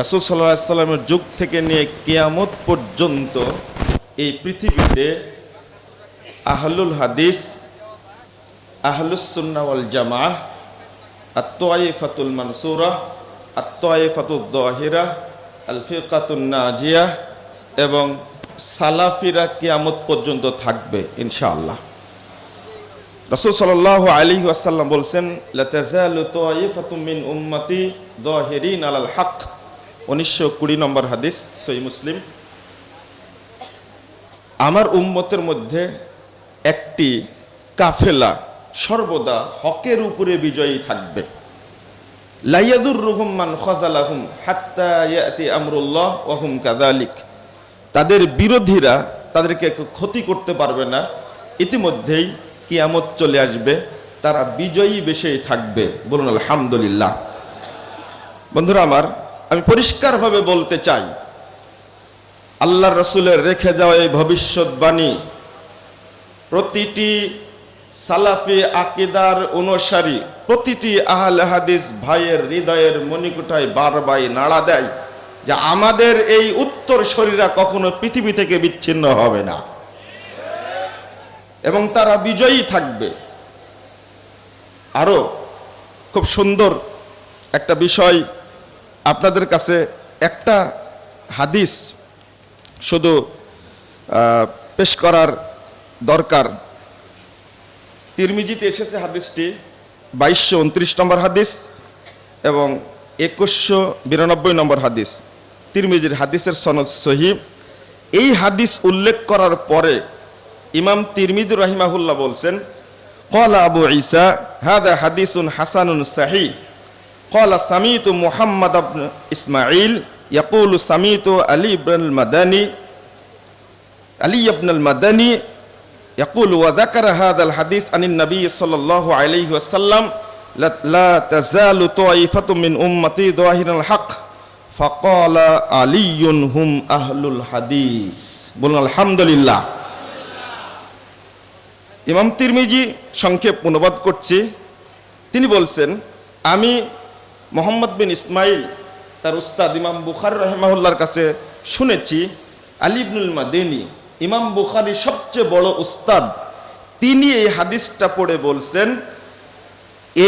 রাসুল সাল্লাহ সাল্লামের যুগ থেকে নিয়ে কেয়ামত পর্যন্ত এই পৃথিবীতে আহলুল হাদিস আহলুসুন্না ওয়াল জামা আত্মাইফাতুল মানসুরা আত্মাইফাতুল দহিরা আল ফিকাতুন নাজিয়া এবং সালাফিরা কিয়ামত পর্যন্ত থাকবে ইনশাআল্লাহ। রসুল সাল্লাহ আলী ওয়াসাল্লাম বলছেন লাতাজালু তাইফাতুম মিন উম্মতি দাহিরিন আলাল হক। উনিশশো কুড়ি নম্বর হাদিস সই মুসলিম। আমার উম্মতের মধ্যে একটি কাফেলা সর্বদা হকের উপরে বিজয়ী থাকবে। লাইয়াদুর রুহমান খজালাহুম হাত্তা ইয়াতি আমরুল্লাহ ওহুম কাদালিক তাদের বিরোধীরা তাদেরকে ক্ষতি করতে পারবে না। ইতিমধ্যেই কিয়ামত চলে আসবে, তারা বিজয়ী বেশেই থাকবে। বলুন আলহামদুলিল্লাহ। বন্ধুরা আমার আমি পরিষ্কারভাবে বলতে চাই আল্লাহ রসুলের রেখে যাওয়া এই ভবিষ্যৎবাণী প্রতিটি সালাফি আকিদার অনুসারী, প্রতিটি আহলে হাদিস ভাইয়ের হৃদয়ের মণিকুটায় বারবার নাড়া দেয় যে আমাদের এই উত্তর শরীরা কখনো পৃথিবী থেকে বিচ্ছিন্ন হবে না। এবং তারা বিজয়ী থাকবে। আরও খুব সুন্দর একটা বিষয় আপনাদের কাছে একটা হাদিস শুধু পেশ করার দরকার। তিরমিজিতে এসেছে হাদিসটি, বাইশশো উনত্রিশ নম্বর হাদিস এবং একুশশো বিরানব্বই নম্বর হাদিস। তিরমিজির হাদিসের সনদ সহিব এই হাদিস উল্লেখ করার পরে ইমাম তিরমিজ রহিমাহুল্লাহ বলছেন, কলা আবু ইসা হাদা হাদিসুন হাসানুন সাহি। قال سميت محمد بن إسماعيل يقول سميت علي بن المدني علي بن المدني يقول وذكر هذا الحديث عن النبي صلى الله عليه وسلم لا, لا تزال طائفة من أمتي ظاهر الحق فقال علي هم أهل الحديث بلنا الحمد لله ইমাম তিরমিজি সংক্ষেপ অনুবাদ করছি তিনি বলছেন আমি মোহাম্মদ বিন ইসমাইল, তার উস্তাদ ইমাম বুখার রহমাহুল্লার কাছে শুনেছি, আলী ইবনুল মাদিনী, ইমাম বুখারি সবচেয়ে বড় উস্তাদ, তিনি এই হাদিসটা পড়ে বলছেন,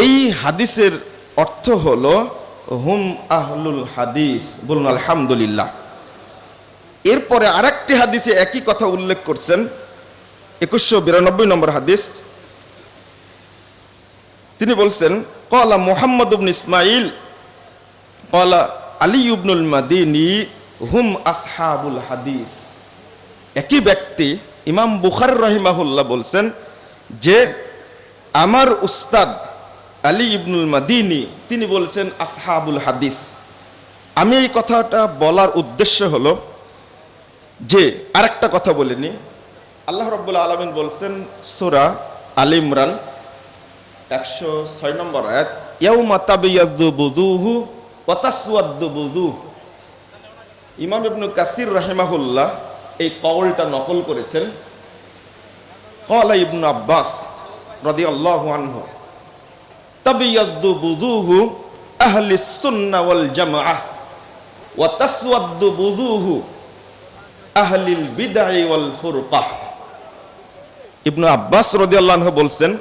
এই হাদিসের অর্থ হলো, হুম আহলুল হাদিস, বলুন আলহামদুলিল্লাহ। এরপরে আরেকটি হাদিসে একই কথা উল্লেখ করছেন, একুশশো বিরানব্বই নম্বর হাদিস, তিনি বলছেন কলা মোহাম্মদ উবন ইসমাইল কলা আলী ইবনুল মাদিনী হুম আসহাবুল হাদিস একই ব্যক্তি ইমাম বুখার রহিমাহুল্লাহ বলছেন যে আমার উস্তাদ আলী ইবনুল মাদিনী, তিনি বলছেন আসহাবুল হাদিস। আমি এই কথাটা বলার উদ্দেশ্য হলো যে আরেকটা কথা বলিনি। আল্লাহ রব্বুল আলমিন বলছেন সোরা আল ইমরান। একশো ছয় নম্বর আয়াত, ইয়াউমা তাবিয়াদ্দু বুদুহু ওয়াতাসওয়াদ্দু বুদুহ ইমাম ইবনু কাসির রাহিমাহুল্লাহ এই কওলটা নকল করেছেন। কলা ইবনু আব্বাস রদি আল্লাহ আনহু তাবিয়াদ্দু বুদুহু আহলি সুন্না ওয়াল জামাআহ ওয়াতাসওয়াদ্দু বুদুহু আহলিল বিদআ ওয়াল ফুরকাহ। ইবনু আব্বাস রদি আল্লাহ বলছেন